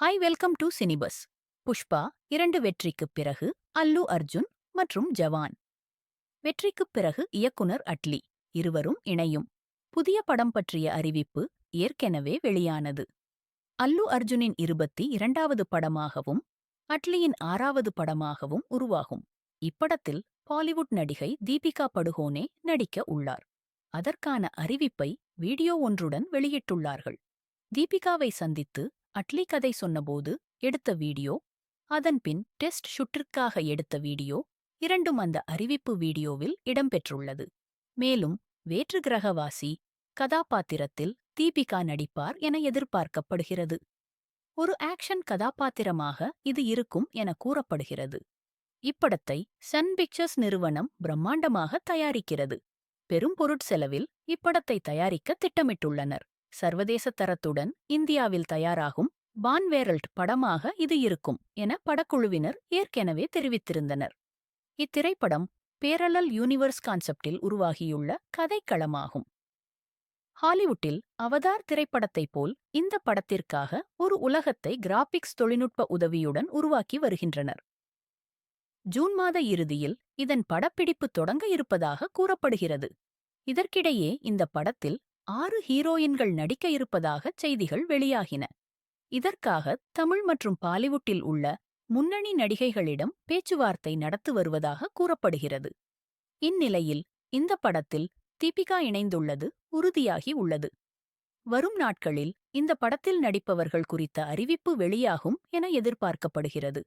Hi welcome to Cinebuzz Pushpa இரண்டு வெற்றிக்குப் பிறகு அல்லு அர்ஜுன் மற்றும் ஜவான். வெற்றிக்குப் பிறகு இயக்குனர் அட்லி இருவரும் இணையும். புதிய படம் பற்றிய அறிவிப்பு ஏற்கெனவே வெளியானது. அல்லு அர்ஜுனின் இருபத்தி இரண்டாவது படமாகவும் அட்லியின் ஆறாவது படமாகவும் உருவாகும். இப்படத்தில் பாலிவுட் நடிகை தீபிகா படுகோனே நடிக்க உள்ளார். அதற்கான அறிவிப்பை வீடியோ ஒன்றுடன் வெளியிட்டுள்ளார்கள். தீபிகாவை சந்தித்து அட்லி கதை சொன்னபோது எடுத்த வீடியோ அதன்பின் டெஸ்ட் ஷுட்டிற்காக எடுத்த வீடியோ இரண்டும் அந்த அறிவிப்பு வீடியோவில் இடம்பெற்றுள்ளது. மேலும் வேற்று கிரகவாசி கதாபாத்திரத்தில் தீபிகா நடிப்பார் என எதிர்பார்க்கப்படுகிறது. ஒரு ஆக்ஷன் கதாபாத்திரமாக இது இருக்கும் என கூறப்படுகிறது. இப்படத்தை சன் பிக்சர்ஸ் நிறுவனம் பிரம்மாண்டமாக தயாரிக்கிறது. பெரும் பொருட்செலவில் இப்படத்தை தயாரிக்க திட்டமிட்டுள்ளனர். சர்வதேச தரத்துடன் இந்தியாவில் தயாராகும் பான்வேரல்ட் படமாக இது இருக்கும் என படக்குழுவினர் ஏற்கெனவே தெரிவித்திருந்தனர். இத்திரைப்படம் பேரலல் யூனிவர்ஸ் கான்செப்டில் உருவாகியுள்ள கதைக்களமாகும். ஹாலிவுட்டில் அவதார் திரைப்படத்தைப் போல் இந்த படத்திற்காக ஒரு உலகத்தை கிராபிக்ஸ் தொழில்நுட்ப உதவியுடன் உருவாக்கி வருகின்றனர். ஜூன் மாத இறுதியில் இதன் படப்பிடிப்பு தொடங்க இருப்பதாக கூறப்படுகிறது. இதற்கிடையே இந்த படத்தில் ஆறு ஹீரோயின்கள் நடிக்க இருப்பதாக செய்திகள் வெளியாகின. இதற்காக தமிழ் மற்றும் பாலிவுட்டில் உள்ள முன்னணி நடிகைகளிடம் பேச்சுவார்த்தை நடத்து வருவதாக கூறப்படுகிறது. இந்நிலையில் இந்த படத்தில் தீபிகா இணைந்துள்ளது உறுதியாகி உள்ளது. வரும் நாட்களில் இந்த படத்தில் நடிப்பவர்கள் குறித்த அறிவிப்பு வெளியாகும் என எதிர்பார்க்கப்படுகிறது.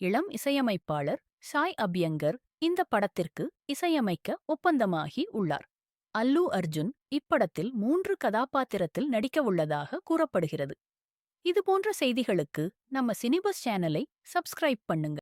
இளம் இசையமைப்பாளர் சாய் அபியங்கர் இந்த படத்திற்கு இசையமைக்க ஒப்பந்தமாகி உள்ளார். அல்லு அர்ஜுன் இப்படத்தில் மூன்று கதாபாத்திரத்தில் நடிக்கவுள்ளதாக கூறப்படுகிறது. இதுபோன்ற செய்திகளுக்கு நம்ம சினிபஸ் சேனலை சப்ஸ்கிரைப் பண்ணுங்க.